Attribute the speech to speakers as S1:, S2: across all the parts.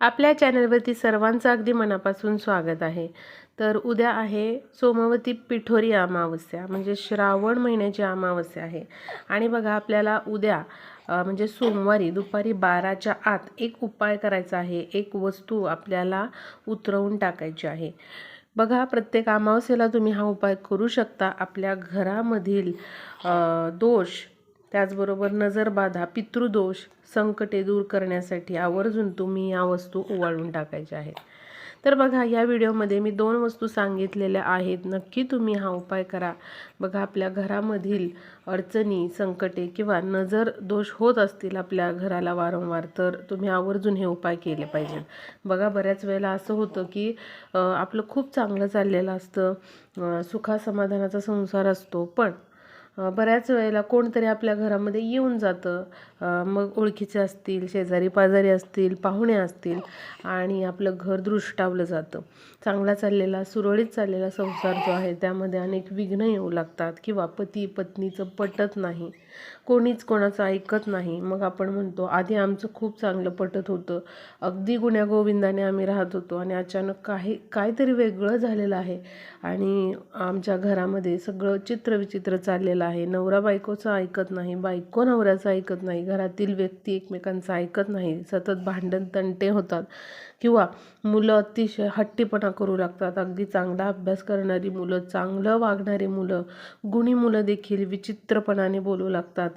S1: आपल्या चॅनलवरती सर्वांचं अगदी मनापासून स्वागत आहे. तर उद्या आहे सोमवती पिठोरी अमावस्या म्हणजे श्रावण महिन्याची अमावस्या आहे. आणि बघा आपल्याला उद्या म्हणजे सोमवारी दुपारी बाराच्या आत एक उपाय करायचा आहे. एक वस्तू आपल्याला उतरवून टाकायची आहे. बघा प्रत्येक अमावस्येला तुम्ही हा उपाय करू शकता. आपल्या घरामधील दोष त्याचबरोबर नजरबाधा पितृदोष संकटे दूर करण्यासाठी आवर्जून तुम्ही या वस्तू ओवाळून टाकायच्या आहेत. तर बघा या व्हिडिओमध्ये मी दोन वस्तू सांगितलेल्या आहेत. नक्की तुम्ही हा उपाय करा. बघा आपल्या घरामधील अडचणी संकटे किंवा नजर दोष होत असतील आपल्या घराला वारंवार तर तुम्ही आवर्जून हे उपाय केले पाहिजेत. बघा बऱ्याच वेळेला असं होतं की आपलं खूप चांगलं चाललेलं असतं. सुखासमाधानाचा संसार असतो पण बऱ्याच वेळेला कोणतरी आपल्या घरामध्ये येऊन जातं. मग ओळखीचे असतील शेजारी पाजारी असतील पाहुणे असतील आणि आपलं घर दृष्टावलं जातं. चांगला चाललेला सुरळीत चाललेला संसार जो आहे त्यामध्ये अनेक विघ्न येऊ लागतात किंवा पती पत्नीचं पटत नाही. कोणीच कोणाचं ऐकत नाही. मग आपण म्हणतो आधी आमचं खूप चांगलं पटत होतं. अगदी गुण्यागोविंदाने आम्ही राहत होतो आणि अचानक काही काहीतरी वेगळं झालेलं आहे आणि आमच्या घरामध्ये सगळं चित्रविचित्र चाललेलं आहे. नवरा बायकोचं ऐकत नाही बायको नवऱ्याचं ऐकत नाही घरातील व्यक्ती एकमेकांचं ऐकत नाही सतत भांडण तंटे होतात किंवा मुलं अतिशय हट्टीपणा करू लागतात. अगदी चांगला अभ्यास करणारी मुलं चांगलं वागणारी मुलं गुणी मुलं देखील विचित्रपणाने बोलू लागतात.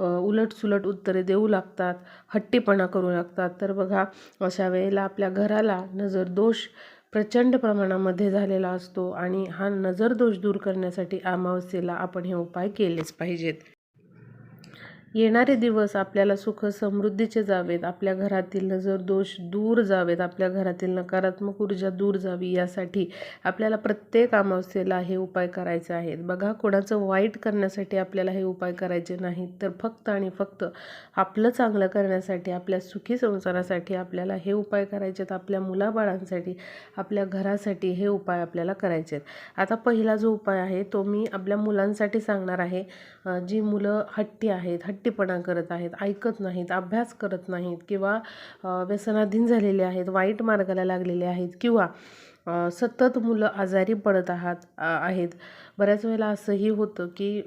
S1: उलटसुलट उत्तरे देऊ लागतात हट्टीपणा करू लागतात. तर बघा अशा वेळेला आपल्या घराला नजर दोष प्रचंड प्रमाणामध्ये झालेला असतो आणि हा नजर दोष दूर करण्यासाठी अमावस्येला आपण हे उपाय केलेच पाहिजेत. येणारे दिवस आपल्याला सुख समृद्धीचे जावेत. आपल्या घरातील नजर दोष दूर जावेत आपल्या घरातील नकारात्मक ऊर्जा दूर जावी यासाठी आपल्याला प्रत्येक अमावस्येला हे उपाय करायचे आहेत. बघा कोणाचं वाईट करण्यासाठी आपल्याला हे उपाय करायचे नाहीत तर फक्त आणि फक्त आपलं चांगलं करण्यासाठी आपल्या सुखी संसारासाठी आपल्याला हे उपाय करायचे आहेत. आपल्या मुलाबाळांसाठी आपल्या घरासाठी हे उपाय आपल्याला करायचे आहेत. आता पहिला जो उपाय आहे तो मी आपल्या मुलांसाठी सांगणार आहे. जी मुलं हट्टी आहेत हट्टीपणा करत आहेत ऐकत नाहीत अभ्यास करत नाहीत किंवा व्यसनाधीन झालेले आहेत वाईट मार्गाला लागलेले आहेत किंवा सतत मुलं आजारी पडत आहात आहेत. बऱ्याच वेळेला असंही होतं की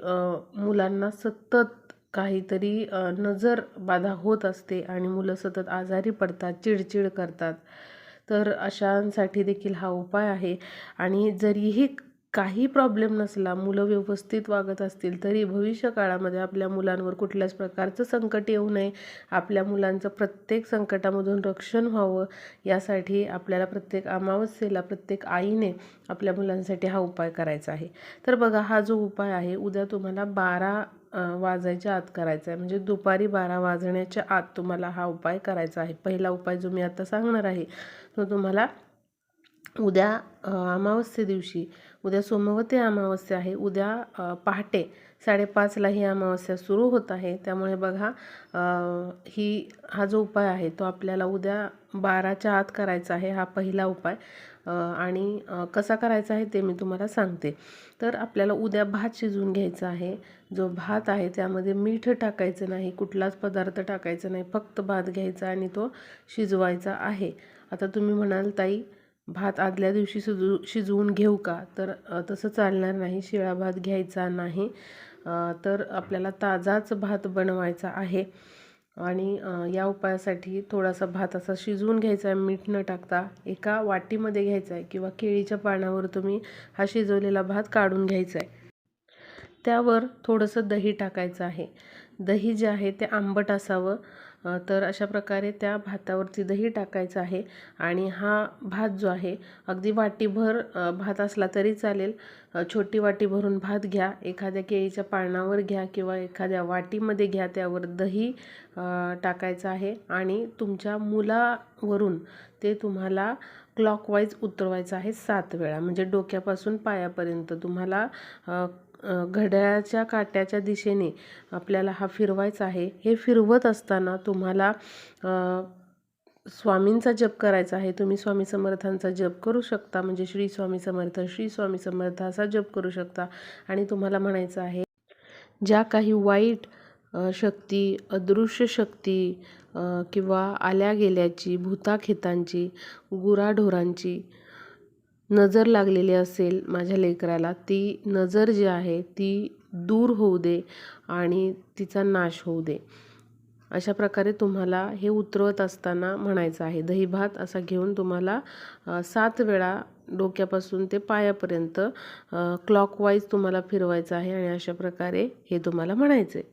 S1: मुलांना सतत काहीतरी नजर बाधा होत असते आणि मुलं सतत आजारी पडतात चिडचिड करतात. तर अशांसाठी देखील हा उपाय आहे. आणि जरीही काही प्रॉब्लेम नसला मुलं व्यवस्थित वागत असतील तरी भविष्य काळामध्ये आपल्या मुलांवर कुठल्याच प्रकारचं संकट येऊ नये. आपल्या मुलांचं प्रत्येक संकटामधून रक्षण व्हावं यासाठी आपल्याला प्रत्येक अमावस्येला प्रत्येक आईने आपल्या मुलांसाठी हा उपाय करायचा आहे. तर बघा हा जो उपाय आहे उद्या तुम्हाला बारा वाजायच्या आत करायचा आहे. म्हणजे दुपारी बारा वाजण्याच्या आत तुम्हाला हा उपाय करायचा आहे. पहिला उपाय जो मी आता सांगणार आहे तो तुम्हाला उद्या अमावस्ये दिवशी उद्या सोमवती अमावस्या आहे. उद्या पहाटे साडेपाचला ही अमावस्या सुरू होत आहे. त्यामुळे बघा ही हा जो उपाय आहे तो आपल्याला उद्या बाराच्या आत करायचा आहे हा पहिला उपाय. आणि कसा करायचा आहे ते मी तुम्हाला सांगते. तर आपल्याला उद्या भात शिजवून घ्यायचा आहे. जो भात आहे त्यामध्ये मीठ टाकायचं नाही कुठलाच पदार्थ टाकायचा नाही फक्त भात घ्यायचा आणि तो शिजवायचा आहे. आता तुम्ही म्हणाल ताई भात आदल्या दिवशी शिजू शिजवून घेऊ का? तर तसं चालणार नाही. शिळा भात घ्यायचा नाही. तर आपल्याला ताजाच भात बनवायचा आहे. आणि या उपायासाठी थोडासा भात असा शिजवून घ्यायचा आहे. मीठ न टाकता एका वाटीमध्ये घ्यायचा आहे किंवा केळीच्या पानावर तुम्ही हा शिजवलेला भात काढून घ्यायचा आहे. त्यावर थोडंसं दही टाकायचं आहे. दही जे आहे ते आंबट असावं. तर अशा प्रकारे त्या भातावरती दही टाकायचं आहे आणि हा भात जो आहे अगदी वाटीभर भात असला तरी चालेल. छोटी वाटी भरून भात घ्या एखाद्या केळीच्या पाळणावर घ्या किंवा एखाद्या वाटीमध्ये घ्या त्यावर दही टाकायचं आहे आणि तुमच्या मुलावरून ते तुम्हाला क्लॉकवाईज उतरवायचं आहे सात वेळा. म्हणजे डोक्यापासून पायापर्यंत तुम्हाला घड्याळाच्या काट्याच्या दिशेने आपल्याला हा फिरवायचा आहे. हे फिरवत असताना तुम्हाला स्वामींचा जप करायचा आहे. तुम्ही स्वामी समर्थांचा जप करू शकता. म्हणजे श्री स्वामी समर्थ श्री स्वामी समर्थ असा जप करू शकता. आणि तुम्हाला म्हणायचं आहे ज्या काही वाईट शक्ती अदृश्य शक्ती किंवा आल्या गेल्याची भूताखेतांची गुराढोरांची नजर लागलेली असेल माझ्या लेकराला ती नजर जी आहे ती दूर होऊ दे आणि तिचा नाश होऊ दे. अशा प्रकारे तुम्हाला हे उतरवत असताना म्हणायचं आहे. दहीभात असा घेऊन तुम्हाला सात वेळा डोक्यापासून ते पायापर्यंत क्लॉकवाईज तुम्हाला फिरवायचं आहे आणि अशा प्रकारे हे तुम्हाला म्हणायचं आहे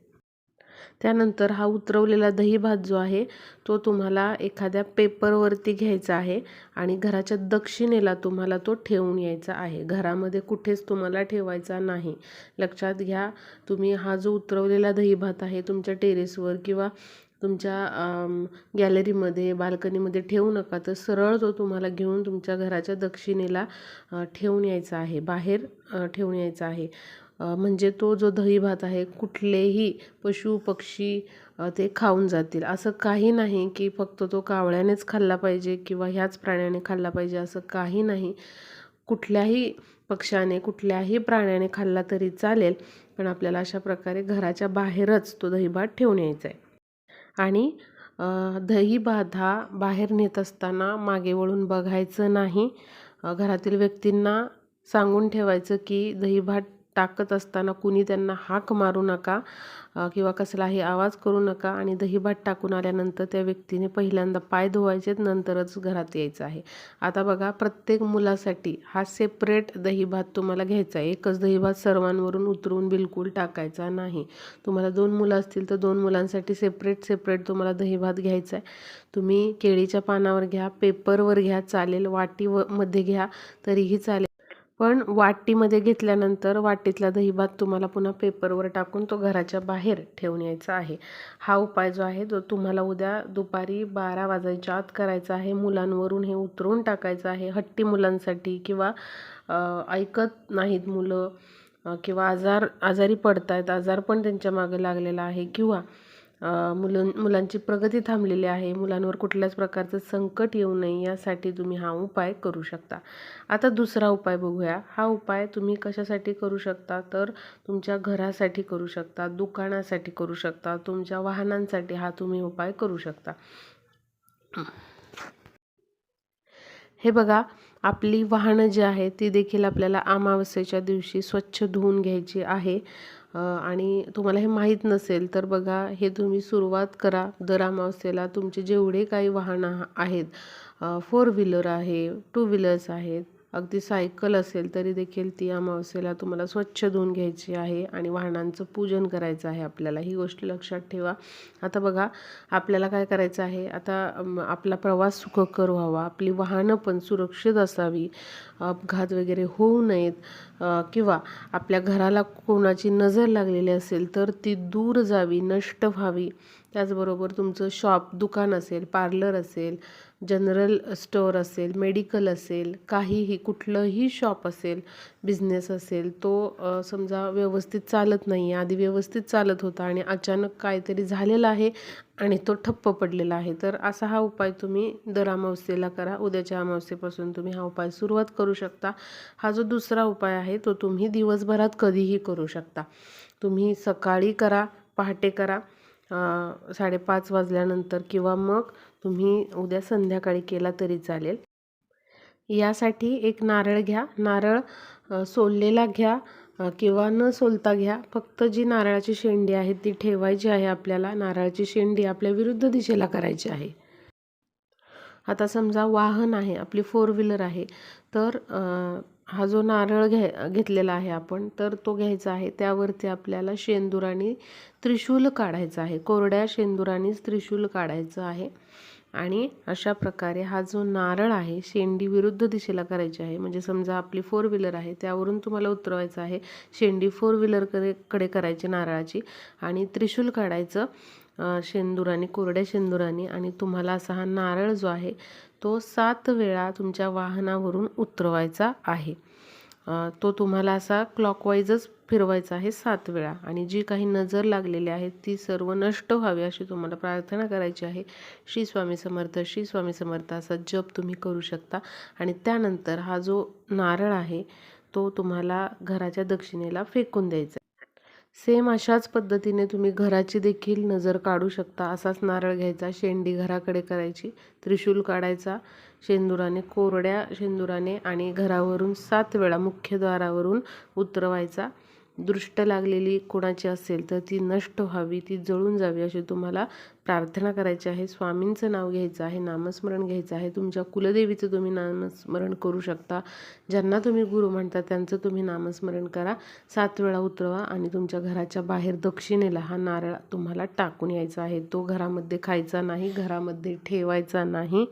S1: त्यानंतर हा उतरवलेला दही भात जो आहे तो तुम्हाला एखाद्या पेपरवरती घ्यायचा आहे आणि घराच्या दक्षिणेला तुम्हाला तो ठेवून यायचा आहे. घरामध्ये कुठेच तुम्हाला ठेवायचा नाही. लक्षात घ्या तुम्ही हा जो उतरवलेला दही भात आहे तुमच्या टेरेसवर किंवा तुमच्या गॅलरीमध्ये बाल्कनीमध्ये ठेवू नका तर सरळ तो तुम्हाला घेऊन तुमच्या घराच्या दक्षिणेला ठेवून यायचा आहे. बाहेर ठेवून यायचा आहे. म्हणजे तो जो दही भात आहे कुठलेही पशु पक्षी ते खाऊन जातील. असं काही नाही की फक्त तो कावळ्यानेच खाल्ला पाहिजे किंवा ह्याच प्राण्याने खाल्ला पाहिजे असं काही नाही. कुठल्याही पक्षाने कुठल्याही प्राण्याने खाल्ला तरी चालेल पण आपल्याला अशा प्रकारे घराच्या बाहेरच तो दहीभात ठेवून यायचा आहे. आणि दहीभात दही भात हा बाहेर नेत असताना मागे वळून बघायचं नाही. घरातील व्यक्तींना सांगून ठेवायचं की दही भात टाकत असताना कुणी त्यांना हाक मारू नका किंवा कसलाही आवाज करू नका आणि दहीभात टाकून आल्यानंतर त्या व्यक्तीने पहिल्यांदा पाय धुवायचेत नंतरच घरात यायचं आहे. आता बघा प्रत्येक मुलासाठी हा सेपरेट दहीभात तुम्हाला घ्यायचा आहे. एकच दहीभात सर्वांवरून उतरवून बिलकुल टाकायचा नाही. तुम्हाला दोन मुलं असतील तर दोन मुलांसाठी सेपरेट सेपरेट तुम्हाला दहीभात घ्यायचा आहे. तुम्ही केळीच्या पानावर घ्या पेपरवर घ्या चालेल वाटी व मध्ये घ्या तरीही चालेल. पण वाटीमध्ये घेतल्यानंतर वाटीतला दहीभात तुम्हाला पुन्हा पेपरवर टाकून तो घराच्या बाहेर ठेवून यायचा आहे. हा उपाय जो आहे तो तुम्हाला उद्या दुपारी बारा वाजायच्या आत करायचा आहे. मुलांवरून हे उतरून टाकायचं आहे. हट्टी मुलांसाठी किंवा ऐकत नाहीत मुलं किंवा आजार आजारी पडत आहेत आजार पण त्यांच्या मागे लागलेला आहे. किंवा मुलं मुलांची प्रगती थांबलेली आहे. मुलांवर कुठल्याच प्रकारचं संकट येऊ नये यासाठी तुम्ही हा उपाय करू शकता. आता दुसरा उपाय बघूया. हा उपाय तुम्ही कशासाठी करू शकता? तर तुमच्या घरासाठी करू शकता दुकानासाठी करू शकता तुमच्या वाहनांसाठी हा तुम्ही उपाय करू शकता. हे बघा आपली वाहनं जी आहेत ती देखील आपल्याला अमावस्येच्या दिवशी स्वच्छ धुवून घ्यायची आहे. आणि तुम्हाला हे माहीत नसेल तर बघा हे तुम्ही सुरुवात करा दर अमावस्येला. तुमचे जेवढे काही वाहनं आहेत फोर व्हीलर आहे टू व्हीलर्स आहेत अगदी सायकल असेल तरी देखील ती अमावस्येला तुम्हाला स्वच्छ धुवून घ्यायची आहे आणि वाहनांचं पूजन करायचं आहे आपल्याला. ही गोष्ट लक्षात ठेवा. आता बघा आपल्याला काय करायचं आहे? आता आपला प्रवास सुखकर व्हावा. आपली वाहनं पण सुरक्षित असावी. अपघात वगैरे होऊ नयेत. किंवा आपल्या घराला कोणाची नजर लागलेली असेल तर ती दूर जावी नष्ट व्हावी. त्याचबरोबर तुमचं शॉप दुकान असेल पार्लर असेल जनरल स्टोअर असेल मेडिकल असेल काहीही कुठलंही शॉप असेल बिझनेस असेल तो समजा व्यवस्थित चालत नाही आहे आधी व्यवस्थित चालत होता आणि अचानक काहीतरी झालेलं आहे आणि तो ठप्प पडलेला आहे. तर असा हा उपाय तुम्ही दर अमावस्येला करा. उद्याच्या अमावस्येपासून तुम्ही हा उपाय सुरुवात करू शकता. हा जो दुसरा उपाय आहे तो तुम्ही दिवसभरात कधीही करू शकता. तुम्ही सकाळी करा पहाटे करा साडेपाच वाजल्यानंतर किंवा मग तुम्ही उद्या संध्याकाळी केला तरी चालेल. यासाठी एक नारळ घ्या. नारळ सोललेला घ्या किंवा न सोलता घ्या. फक्त जी नारळाची शेंडी आहे ती ठेवायची आहे आपल्याला. नारळाची शेंडी आपल्या विरुद्ध दिशेला करायची आहे. आता समजा वाहन आहे आपली फोर व्हीलर आहे. तर हा जो नारळ घ्या घेतलेला आहे आपण तर तो घ्यायचा आहे. त्यावरती आपल्याला शेंदुराने त्रिशूल काढायचं आहे. कोरड्या शेंदुरानेच त्रिशूल काढायचं आहे. आणि अशा प्रकारे हा जो नारळ आहे शेंडी विरुद्ध दिशेला करायची आहे. म्हणजे समजा आपली फोर व्हीलर आहे त्यावरून तुम्हाला उतरवायचं आहे. शेंडी फोर व्हीलरकडे कडे करायची नारळाची. आणि त्रिशूल काढायचं शेंदुराने कोरड्या शेंदुराने. आणि तुम्हाला असा हा नारळ जो आहे तो सात वेळा तुमच्या वाहनावरून उतरवायचा आहे. तो तुम्हाला असा क्लॉकवाईजच फिरवायचा आहे सात वेळा आणि जी काही नजर लागलेली आहे ती सर्व नष्ट व्हावी अशी तुम्हाला प्रार्थना करायची आहे. श्री स्वामी समर्थ श्री स्वामी समर्थ असा जप तुम्ही करू शकता आणि त्यानंतर हा जो नारळ आहे तो तुम्हाला घराच्या दक्षिणेला फेकून द्यायचा सेम अशाच पद्धतीने तुम्ही घराची देखील नजर काढू शकता. असाच नारळ घ्यायचा शेंडी घराकडे करायची त्रिशूल काढायचा शेंदुराने कोरड्या शेंदुराने आणि घरावरून सात वेळा मुख्यद्वारावरून उतरवायचा. दृष्ट लागलेली कोणाची असेल तर ती नष्ट व्हावी ती जळून जावी अशी तुम्हाला प्रार्थना करायची आहे. स्वामींचं नाव घ्यायचं आहे नामस्मरण घ्यायचं आहे. तुमच्या कुलदेवीचं तुम्ही नामस्मरण करू शकता. ज्यांना तुम्ही गुरु म्हणता त्यांचं तुम्ही नामस्मरण करा. सात वेळा उतरवा आणि तुमच्या घराच्या बाहेर दक्षिणेला हा नारळ तुम्हाला टाकून यायचा आहे. तो घरामध्ये खायचा नाही घरामध्ये ठेवायचा नाही.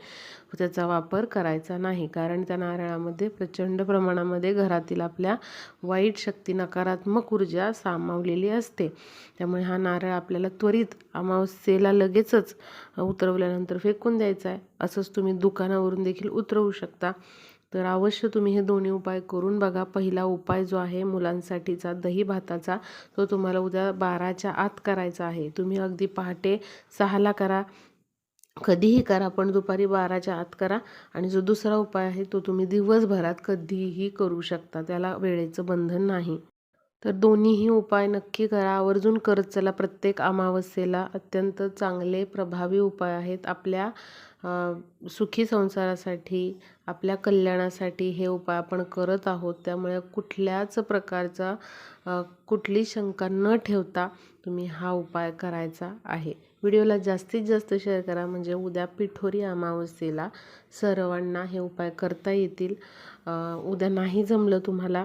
S1: त्याचा वापर करायचा नाही. कारण त्या नारळामध्ये प्रचंड प्रमाणामध्ये घरातील आपल्या वाईट शक्ती नकारात्मक ऊर्जा सामावलेली असते. त्यामुळे हा नारळ आपल्याला त्वरित अमावस्येला लगेचच उतरवल्यानंतर फेकून द्यायचा आहे. असंच तुम्ही दुकानावरून देखील उतरवू शकता. तर अवश्य तुम्ही हे दोन्ही उपाय करून बघा. पहिला उपाय जो आहे मुलांसाठीचा दही भाताचा तो तुम्हाला उद्या बाराच्या आत करायचा आहे. तुम्ही अगदी पहाटे सहाला करा. कधीही करा पण दुपारी बाराच्या आत करा. आणि जो दुसरा उपाय आहे तो तुम्ही दिवसभरात कधीही करू शकता. त्याला वेळेचं बंधन नाही. तर दोन्हीही उपाय नक्की करा. आवर्जून करत चला. प्रत्येक अमावस्येला अत्यंत चांगले प्रभावी उपाय आहेत. आपल्या सुखी संसारासाठी आपल्या कल्याणासाठी हे उपाय आपण करत आहोत. त्यामुळे कुठल्याच प्रकारचा कुठली शंका न ठेवता तुम्ही हा उपाय करायचा आहे. व्हिडिओला जास्तीत जास्त शेअर करा. म्हणजे उद्या पिठोरी अमावस्येला सर्वांना हे उपाय करता येतील. उद्या नाही जमलं तुम्हाला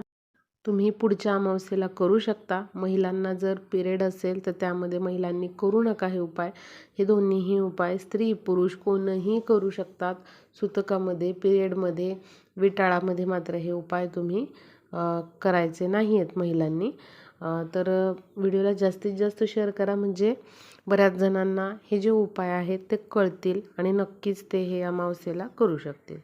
S1: तुम्ही पुढच्या अमावस्येला करू शकता. महिलांना जर पिरियड असेल तर त्यामध्ये महिलांनी करू नका हे उपाय. हे दोन्हीही उपाय स्त्री पुरुष कोणही करू शकतात. सुतकामध्ये पिरियडमध्ये विटाळामध्ये मात्र हे उपाय तुम्ही करायचे नाही आहेत महिलांनी. तर व्हिडिओला जास्तीत जास्त शेअर करा. म्हणजे बऱ्याच जणांना हे जे उपाय आहेत ते कळतील आणि नक्कीच ते हे अमावस्येला करू शकतील.